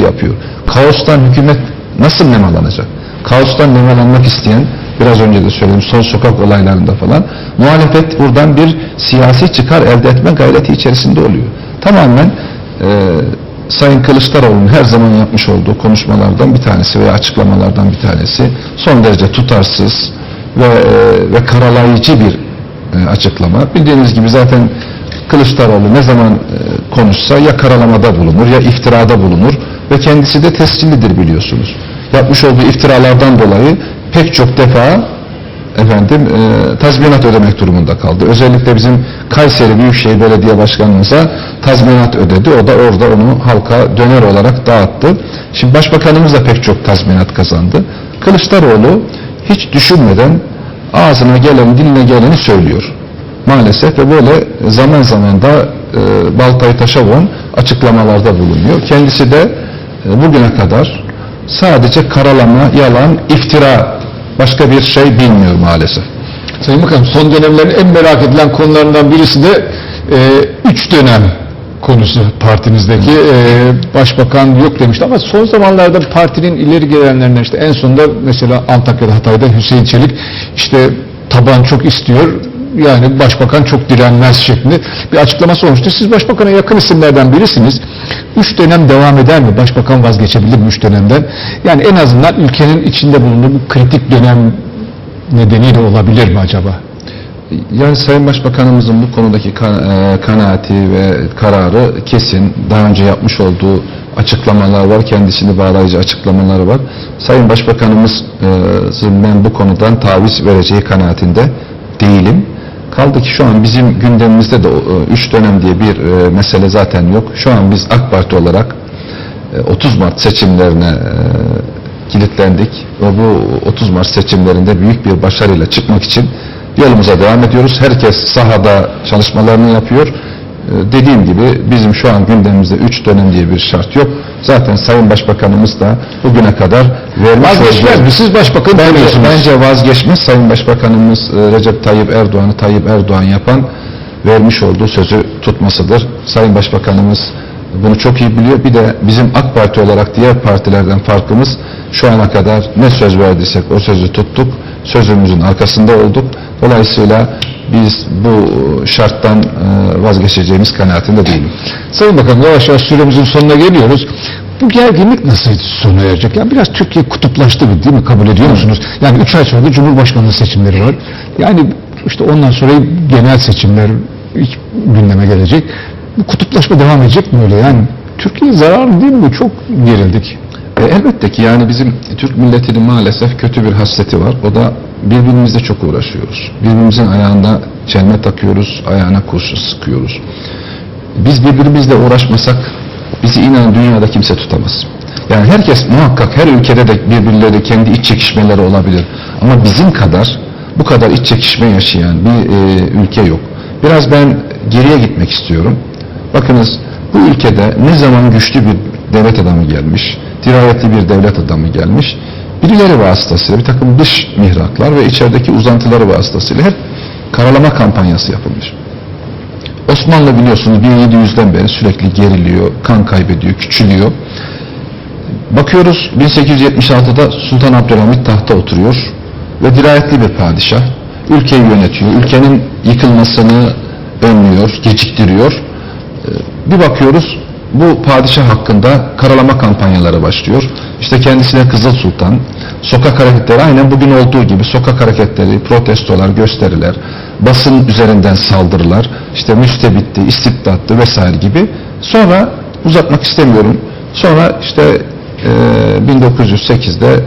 işi yapıyor. Kaostan hükümet nasıl nemalanacak? Kaostan nemalanmak isteyen biraz önce de söyledim son sokak olaylarında falan muhalefet buradan bir siyasi çıkar elde etme gayreti içerisinde oluyor. Tamamen e, Sayın Kılıçdaroğlu'nun her zaman yapmış olduğu konuşmalardan bir tanesi veya açıklamalardan bir tanesi son derece tutarsız ve, e, ve karalayıcı bir e, açıklama. Bildiğiniz gibi zaten Kılıçdaroğlu ne zaman e, konuşsa ya karalamada bulunur ya iftirada bulunur ve kendisi de tescillidir biliyorsunuz. Yapmış olduğu iftiralardan dolayı pek çok defa efendim e, tazminat ödemek durumunda kaldı. Özellikle bizim Kayseri Büyükşehir Belediye Başkanımıza tazminat ödedi. O da orada onu halka döner olarak dağıttı. Şimdi Başbakanımız da pek çok tazminat kazandı. Kılıçdaroğlu hiç düşünmeden ağzına gelen, diline geleni söylüyor. Maalesef ve böyle zaman zaman da e, baltayı taşa açıklamalarda bulunuyor. Kendisi de bugüne kadar sadece karalama, yalan, iftira başka bir şey bilmiyor maalesef. Sayın Bakanım son dönemlerin en merak edilen konularından birisi de e, üç dönem konusu partinizdeki e, başbakan yok demişti ama son zamanlarda partinin ileri gelenlerinden işte en sonunda mesela Antakya'da Hatay'da Hüseyin Çelik işte taban çok istiyor yani başbakan çok direnmez şeklinde bir açıklaması olmuştu. Siz başbakana yakın isimlerden birisiniz. Üç dönem devam eder mi? Başbakan vazgeçebilir mi üç dönemden? Yani en azından ülkenin içinde bulunduğu bu kritik dönem nedeniyle olabilir mi acaba? Yani Sayın Başbakanımızın bu konudaki e, kanaati ve kararı kesin. Daha önce yapmış olduğu açıklamalar var. Kendisini bağlayıcı açıklamaları var. Sayın Başbakanımız e, ben bu konudan taviz vereceği kanaatinde değilim. Kaldı ki şu an bizim gündemimizde de 3 dönem diye bir e, mesele zaten yok. Şu an biz AK Parti olarak e, 30 Mart seçimlerine e, kilitlendik ve bu 30 Mart seçimlerinde büyük bir başarıyla çıkmak için yolumuza devam ediyoruz. Herkes sahada çalışmalarını yapıyor. Ee, Dediğim gibi bizim şu an gündemimizde 3 dönem diye bir şart yok. Zaten Sayın Başbakanımız da bugüne kadar vermiş Vazgeçmez mi? Siz başbakan Bence, bence vazgeçmez. Sayın Başbakanımız e, Recep Tayyip Erdoğan'ı Tayyip Erdoğan yapan vermiş olduğu sözü tutmasıdır. Sayın Başbakanımız bunu çok iyi biliyor. Bir de bizim AK Parti olarak diğer partilerden farkımız şu ana kadar ne söz verdiysek o sözü tuttuk. Sözümüzün arkasında olduk. Dolayısıyla biz bu şarttan e, vazgeçeceğimiz kanaatinde değilim. Sayın Bakan yavaş yavaş süremizin sonuna geliyoruz. Bu gerginlik nasıl sona erecek? Yani biraz Türkiye kutuplaştı değil mi? Kabul ediyor musunuz? Yani 3 ay sonra da Cumhurbaşkanlığı seçimleri var. Yani işte ondan sonra genel seçimler ilk gündeme gelecek. Bu kutuplaşma devam edecek mi öyle? Yani Türkiye zararlı değil mi? Çok gerildik. E, elbette ki yani bizim Türk milletinin maalesef kötü bir hasleti var. O da birbirimizle çok uğraşıyoruz. Birbirimizin ayağında çelme takıyoruz, ayağına kurşun sıkıyoruz. Biz birbirimizle uğraşmasak bizi inan dünyada kimse tutamaz. Yani herkes muhakkak her ülkede de birbirleri kendi iç çekişmeleri olabilir. Ama bizim kadar bu kadar iç çekişme yaşayan bir e, ülke yok. Biraz ben geriye gitmek istiyorum. Bakınız bu ülkede ne zaman güçlü bir devlet adamı gelmiş, dirayetli bir devlet adamı gelmiş, birileri vasıtasıyla bir takım dış mihraklar ve içerideki uzantıları vasıtasıyla hep karalama kampanyası yapılmış. Osmanlı biliyorsunuz 1700'den beri sürekli geriliyor, kan kaybediyor, küçülüyor. Bakıyoruz 1876'da Sultan Abdülhamit tahta oturuyor ve dirayetli bir padişah. Ülkeyi yönetiyor, ülkenin yıkılmasını önlüyor, geciktiriyor. Ee, Bir bakıyoruz bu padişah hakkında karalama kampanyaları başlıyor. İşte kendisine Kızıl Sultan, sokak hareketleri aynen bugün olduğu gibi sokak hareketleri, protestolar, gösteriler, basın üzerinden saldırılar, işte müstebitti, istibdattı vesaire gibi. Sonra uzatmak istemiyorum. Sonra işte e, 1908'de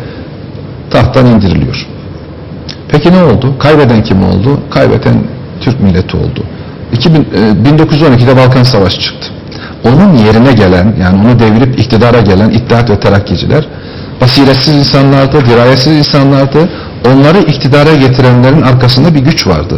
tahttan indiriliyor. Peki ne oldu? Kaybeden kim oldu? Kaybeden Türk milleti oldu. 2000, e, 1912'de Balkan Savaşı çıktı. Onun yerine gelen, yani onu devirip iktidara gelen İttihat ve Terakkiciler basiretsiz insanlardı, dirayetsiz insanlardı. Onları iktidara getirenlerin arkasında bir güç vardı.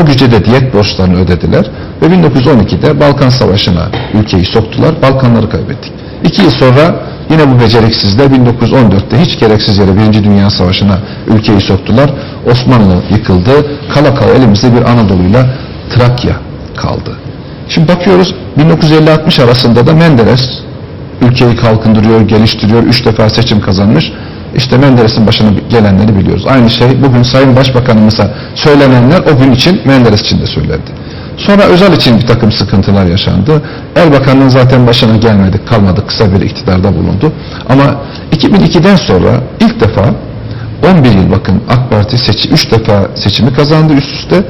O güce de diyet borçlarını ödediler ve 1912'de Balkan Savaşı'na ülkeyi soktular, Balkanları kaybettik. İki yıl sonra yine bu beceriksizler 1914'te hiç gereksiz yere Birinci Dünya Savaşı'na ülkeyi soktular. Osmanlı yıkıldı. Kala kala elimizde bir Anadolu'yla Trakya kaldı. Şimdi bakıyoruz 1950-60 arasında da Menderes ülkeyi kalkındırıyor, geliştiriyor, üç defa seçim kazanmış. İşte Menderes'in başına gelenleri biliyoruz. Aynı şey bugün Sayın Başbakanımıza söylenenler o gün için Menderes için de söylendi. Sonra Özal için bir takım sıkıntılar yaşandı. Erbakan'ın zaten başına gelmedik, kalmadık, kısa bir iktidarda bulundu. Ama 2002'den sonra ilk defa 11 yıl bakın AK Parti seçi 3 defa seçimi kazandı üst üste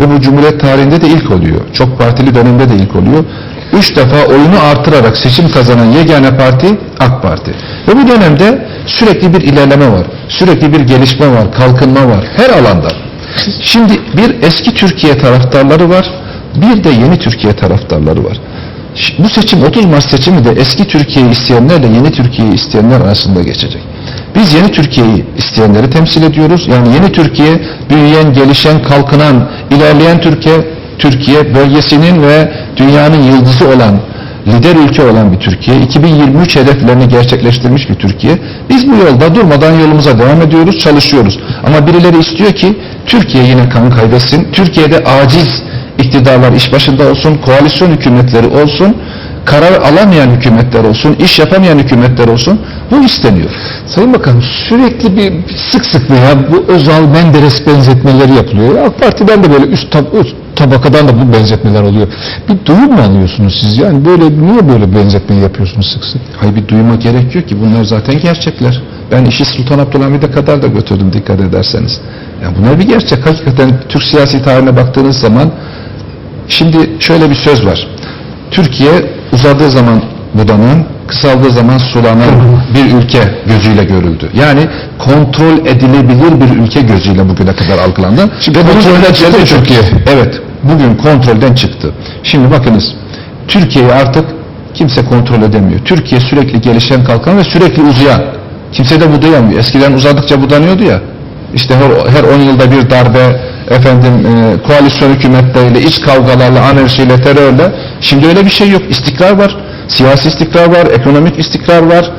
ve bu Cumhuriyet tarihinde de ilk oluyor. Çok partili dönemde de ilk oluyor. 3 defa oyunu artırarak seçim kazanan yegane parti AK Parti. Ve bu dönemde sürekli bir ilerleme var. Sürekli bir gelişme var, kalkınma var her alanda. Şimdi bir eski Türkiye taraftarları var, bir de yeni Türkiye taraftarları var. Bu seçim 30 Mart seçimi de eski Türkiye'yi isteyenlerle yeni Türkiye'yi isteyenler arasında geçecek. Biz yeni Türkiye'yi isteyenleri temsil ediyoruz. Yani yeni Türkiye büyüyen, gelişen, kalkınan, ilerleyen Türkiye, Türkiye bölgesinin ve dünyanın yıldızı olan, lider ülke olan bir Türkiye, 2023 hedeflerini gerçekleştirmiş bir Türkiye. Biz bu yolda durmadan yolumuza devam ediyoruz, çalışıyoruz. Ama birileri istiyor ki Türkiye yine kan kaybetsin. Türkiye'de aciz iktidarlar iş başında olsun, koalisyon hükümetleri olsun, karar alamayan hükümetler olsun, iş yapamayan hükümetler olsun. Bu isteniyor. Sayın Bakanım sürekli bir sık sık veya bu Özal Menderes benzetmeleri yapılıyor. AK Parti'den de böyle üst, tab- üst tabakadan da bu benzetmeler oluyor. Bir duyum mu alıyorsunuz siz? Yani böyle niye böyle benzetmeyi yapıyorsunuz sık sık? Hayır bir duyuma gerek yok ki bunlar zaten gerçekler. Ben işi Sultan Abdülhamid'e kadar da götürdüm dikkat ederseniz. Ya bunlar bir gerçek. Hakikaten Türk siyasi tarihine baktığınız zaman şimdi şöyle bir söz var. Türkiye uzadığı zaman budanan, kısaldığı zaman sulanan bir ülke gözüyle görüldü. Yani kontrol edilebilir bir ülke gözüyle bugüne kadar algılandı. Şimdi kontrolden çıktı Türkiye. Evet, bugün kontrolden çıktı. Şimdi bakınız, Türkiye'yi artık kimse kontrol edemiyor. Türkiye sürekli gelişen kalkan ve sürekli uzayan. Kimse de budayamıyor. Eskiden uzadıkça budanıyordu ya. İşte her, her 10 yılda bir darbe, efendim e, koalisyon hükümetleriyle, iç kavgalarla, anarşiyle, terörle. Şimdi öyle bir şey yok. İstikrar var. Siyasi istikrar var, ekonomik istikrar var.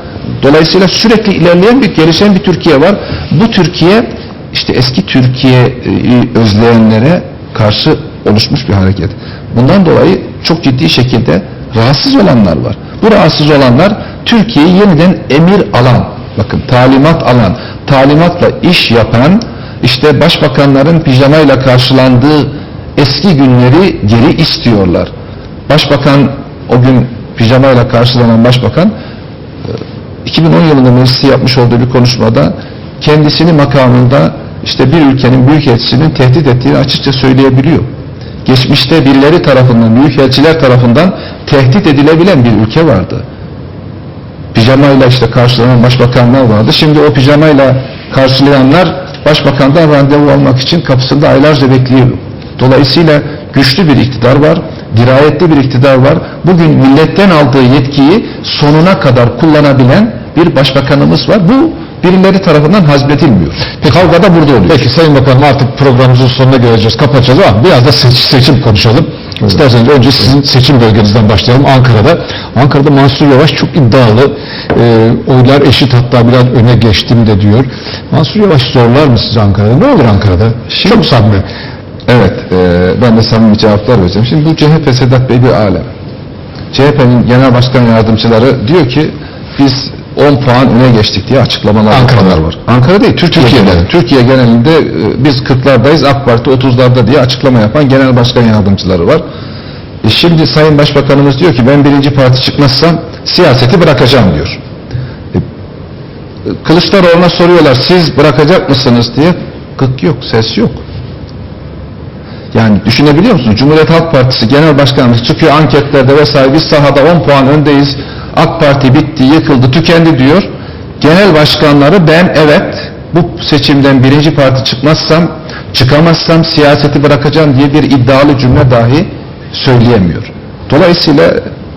Dolayısıyla sürekli ilerleyen bir, gelişen bir Türkiye var. Bu Türkiye işte eski Türkiye'yi özleyenlere karşı oluşmuş bir hareket. Bundan dolayı çok ciddi şekilde rahatsız olanlar var. Bu rahatsız olanlar Türkiye'yi yeniden emir alan, bakın talimat alan, talimatla iş yapan, işte başbakanların pijamayla karşılandığı eski günleri geri istiyorlar. Başbakan o gün pijamayla karşılanan başbakan 2010 yılında mecliste yapmış olduğu bir konuşmada kendisini makamında işte bir ülkenin büyükelçisinin tehdit ettiğini açıkça söyleyebiliyor. Geçmişte birileri tarafından, büyükelçiler tarafından tehdit edilebilen bir ülke vardı. Pijamayla işte karşılanan başbakanlar vardı. Şimdi o pijamayla karşılayanlar başbakandan randevu almak için kapısında aylarca bekliyor. Dolayısıyla güçlü bir iktidar var, dirayetli bir iktidar var. Bugün milletten aldığı yetkiyi sonuna kadar kullanabilen bir başbakanımız var. Bu birileri tarafından hazmedilmiyor. Kavga da burada oluyor. Peki Sayın Bakanım artık programımızın sonuna geleceğiz, kapatacağız ama biraz da seç- seçim konuşalım. İsterseniz önce sizin seçim bölgenizden başlayalım Ankara'da. Ankara'da Mansur Yavaş çok iddialı. Ee, oylar eşit hatta biraz öne geçtim de diyor. Mansur Yavaş zorlar mı sizi Ankara'da? Ne olur Ankara'da? çok samimi. Evet, e, ben de samimi cevaplar vereceğim. Şimdi bu CHP Sedat Bey bir alem. CHP'nin genel başkan yardımcıları diyor ki biz 10 puan öne geçtik diye açıklamalar Ankara'da. var. Ankara değil, Türkiye Türkiye'de. genelinde. Türkiye genelinde e, biz 40'lardayız, AK Parti 30'larda diye açıklama yapan genel başkan yardımcıları var. E şimdi Sayın Başbakanımız diyor ki ben birinci parti çıkmazsam siyaseti bırakacağım diyor. E, Kılıçdaroğlu'na soruyorlar siz bırakacak mısınız diye gık yok, ses yok. Yani düşünebiliyor musunuz? Cumhuriyet Halk Partisi Genel Başkanımız çıkıyor anketlerde vesaire biz sahada 10 puan öndeyiz. AK Parti bitti, yıkıldı, tükendi diyor. Genel başkanları ben evet bu seçimden birinci parti çıkmazsam, çıkamazsam siyaseti bırakacağım diye bir iddialı cümle dahi söyleyemiyor. Dolayısıyla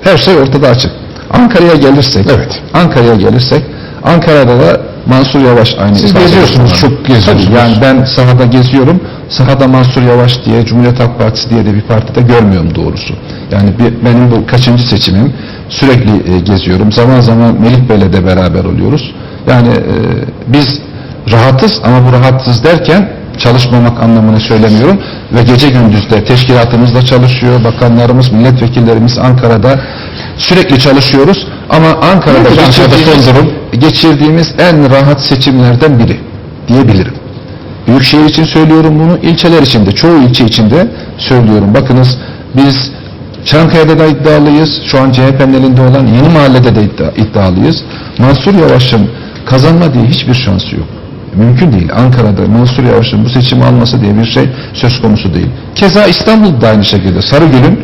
her şey ortada açık. Ankara'ya gelirsek, Evet. Ankara'ya gelirsek, Ankara'da da Mansur Yavaş aynı. Siz geziyorsunuz, çok geziyorsunuz. Tabii, yani ben sahada geziyorum. Sahada Mansur Yavaş diye Cumhuriyet Halk Partisi diye de bir partide görmüyorum doğrusu. Yani bir, benim bu kaçıncı seçimim. Sürekli e, geziyorum. Zaman zaman Melih Bey'le de beraber oluyoruz. Yani e, biz rahatız ama bu rahatsız derken çalışmamak anlamını söylemiyorum. Ve gece gündüz de teşkilatımız da çalışıyor. Bakanlarımız, milletvekillerimiz Ankara'da Sürekli çalışıyoruz ama Ankara'da Ankara'da geçirdiğimiz, son durum? geçirdiğimiz en rahat seçimlerden biri diyebilirim. Büyükşehir için söylüyorum bunu, ilçeler için de, çoğu ilçe için de söylüyorum. Bakınız biz Çankaya'da da iddialıyız, şu an CHP'nin elinde olan Yeni Mahalle'de de iddia, iddialıyız. Mansur Yavaş'ın kazanma diye hiçbir şansı yok. Mümkün değil. Ankara'da Mansur Yavaş'ın bu seçimi alması diye bir şey söz konusu değil. Keza İstanbul'da da aynı şekilde Sarıgül'ün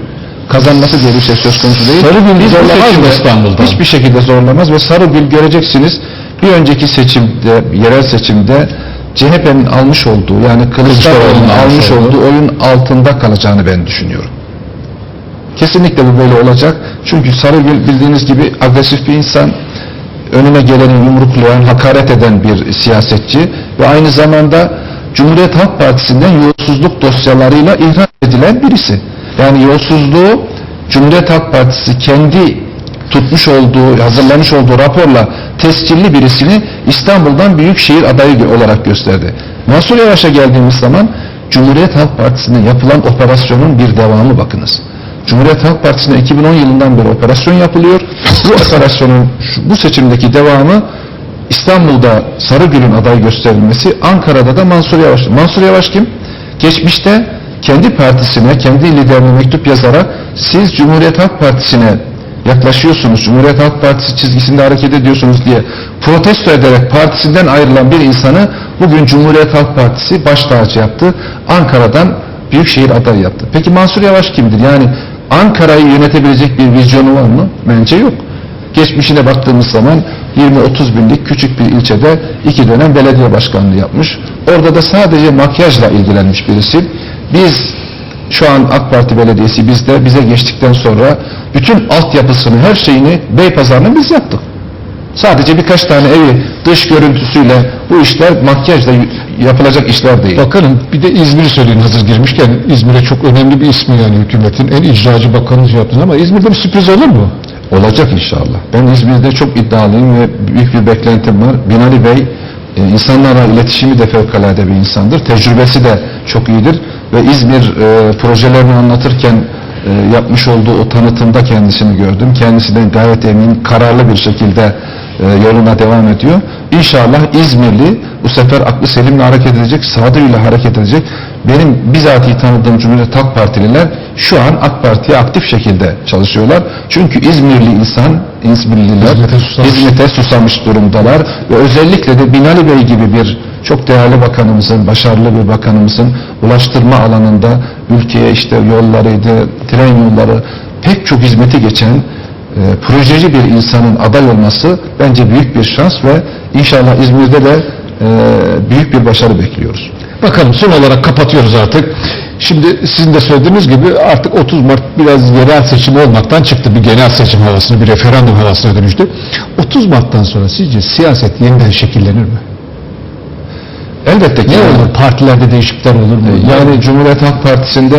kazanması diye bir şey söz konusu değil. Sarıgül zorlamaz mı İstanbul'da? Hiçbir şekilde zorlamaz ve Sarıgül göreceksiniz bir önceki seçimde, yerel seçimde CHP'nin almış olduğu yani Kılıçdaroğlu'nun almış olduğu oyun altında kalacağını ben düşünüyorum. Kesinlikle bu böyle olacak. Çünkü Sarıgül bildiğiniz gibi agresif bir insan, önüne geleni yumruklayan, hakaret eden bir siyasetçi ve aynı zamanda Cumhuriyet Halk Partisi'nden yolsuzluk dosyalarıyla ihraç edilen birisi. Yani yolsuzluğu Cumhuriyet Halk Partisi kendi tutmuş olduğu, hazırlamış olduğu raporla tescilli birisini İstanbul'dan büyükşehir adayı olarak gösterdi. Mansur Yavaş'a geldiğimiz zaman Cumhuriyet Halk Partisi'ne yapılan operasyonun bir devamı bakınız. Cumhuriyet Halk Partisi'ne 2010 yılından beri operasyon yapılıyor. Bu operasyonun bu seçimdeki devamı İstanbul'da Sarıgül'ün aday gösterilmesi, Ankara'da da Mansur Yavaş. Mansur Yavaş kim? Geçmişte kendi partisine, kendi liderine mektup yazarak siz Cumhuriyet Halk Partisi'ne yaklaşıyorsunuz, Cumhuriyet Halk Partisi çizgisinde hareket ediyorsunuz diye protesto ederek partisinden ayrılan bir insanı bugün Cumhuriyet Halk Partisi baş tacı yaptı. Ankara'dan Büyükşehir adayı yaptı. Peki Mansur Yavaş kimdir? Yani Ankara'yı yönetebilecek bir vizyonu var mı? Bence yok. Geçmişine baktığımız zaman 20-30 binlik küçük bir ilçede iki dönem belediye başkanlığı yapmış. Orada da sadece makyajla ilgilenmiş birisi. Biz şu an AK Parti Belediyesi bizde bize geçtikten sonra bütün altyapısını, her şeyini Beypazarı'nı biz yaptık. Sadece birkaç tane evi dış görüntüsüyle bu işler makyajla yapılacak işler değil. Bakanım bir de İzmir'i söyleyin hazır girmişken İzmir'e çok önemli bir ismi yani hükümetin en icracı bakanınız yaptınız ama İzmir'de bir sürpriz olur mu? Olacak inşallah. Ben İzmir'de çok iddialıyım ve büyük bir beklentim var. Binali Bey e, insanlarla iletişimi de fevkalade bir insandır. Tecrübesi de çok iyidir ve İzmir e, projelerini anlatırken e, yapmış olduğu o tanıtımda kendisini gördüm. Kendisi de gayet emin, kararlı bir şekilde e, yoluna devam ediyor. İnşallah İzmirli bu sefer aklı selimle hareket edecek, sağduyuyla hareket edecek. Benim bizatihi tanıdığım Cumhuriyet Halk Partililer şu an AK Parti'ye aktif şekilde çalışıyorlar. Çünkü İzmirli insan, İzmirliler Hizmete susamış. hizmete susamış durumdalar ve özellikle de Binali Bey gibi bir çok değerli bakanımızın, başarılı bir bakanımızın ulaştırma alanında ülkeye işte yollarıydı, tren yolları pek çok hizmeti geçen e, projeci bir insanın aday olması bence büyük bir şans ve inşallah İzmir'de de e, büyük bir başarı bekliyoruz. Bakalım son olarak kapatıyoruz artık. Şimdi sizin de söylediğiniz gibi artık 30 Mart biraz yerel seçim olmaktan çıktı. Bir genel seçim havasını, bir referandum havasına dönüştü. 30 Mart'tan sonra sizce siyaset yeniden şekillenir mi? Elbette ki. Ne olur? Partilerde değişiklikler olur mu? Yani Cumhuriyet Halk Partisi'nde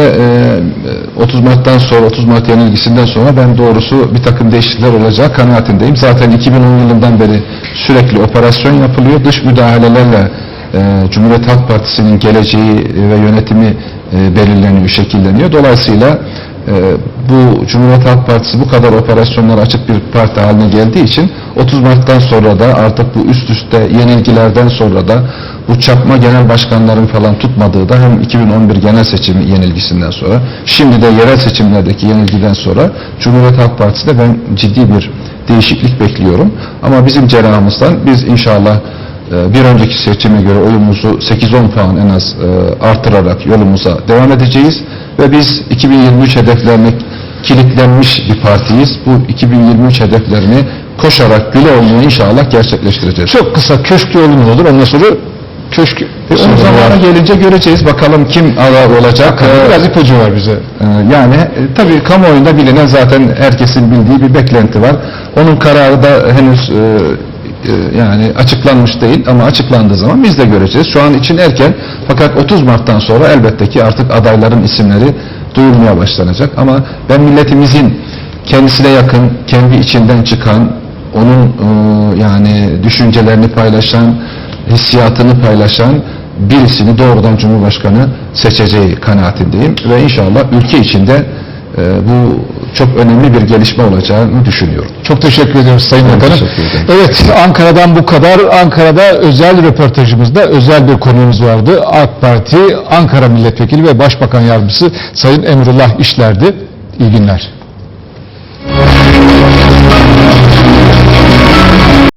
e, 30 Mart'tan sonra 30 Mart yenilgisinden sonra ben doğrusu bir takım değişiklikler olacağı kanaatindeyim. Zaten 2010 yılından beri sürekli operasyon yapılıyor. Dış müdahalelerle e, Cumhuriyet Halk Partisi'nin geleceği ve yönetimi e, belirleniyor, şekilleniyor. Dolayısıyla e, bu Cumhuriyet Halk Partisi bu kadar operasyonlara açık bir parti haline geldiği için 30 Mart'tan sonra da artık bu üst üste yenilgilerden sonra da bu çapma genel başkanların falan tutmadığı da hem 2011 genel seçim yenilgisinden sonra şimdi de yerel seçimlerdeki yenilgiden sonra Cumhuriyet Halk Partisi'de ben ciddi bir değişiklik bekliyorum. Ama bizim cerrahımızdan biz inşallah e, bir önceki seçime göre oyumuzu 8-10 puan en az e, artırarak yolumuza devam edeceğiz ve biz 2023 hedeflerine kilitlenmiş bir partiyiz. Bu 2023 hedeflerini koşarak güle oynaya inşallah gerçekleştireceğiz. Çok kısa köşk yolu mu olur? Ondan sonra köşk... Ve onun zamanı gelince göreceğiz bakalım kim aday olacak. Ee, Biraz ipucu var bize. Ee, Yani e, tabii kamuoyunda bilinen zaten herkesin bildiği bir beklenti var. Onun kararı da henüz e, e, yani açıklanmış değil ama açıklandığı zaman biz de göreceğiz. Şu an için erken fakat 30 Mart'tan sonra elbette ki artık adayların isimleri duyulmaya başlanacak. Ama ben milletimizin kendisine yakın, kendi içinden çıkan, onun e, yani düşüncelerini paylaşan, hissiyatını paylaşan birisini doğrudan Cumhurbaşkanı seçeceği kanaatindeyim ve inşallah ülke içinde e, bu çok önemli bir gelişme olacağını düşünüyorum. Çok teşekkür ediyorum Sayın ben Bakanım. Evet Ankara'dan bu kadar. Ankara'da özel röportajımızda özel bir konuğumuz vardı. AK Parti Ankara Milletvekili ve Başbakan Yardımcısı Sayın Emrullah İşler'di. İyi günler.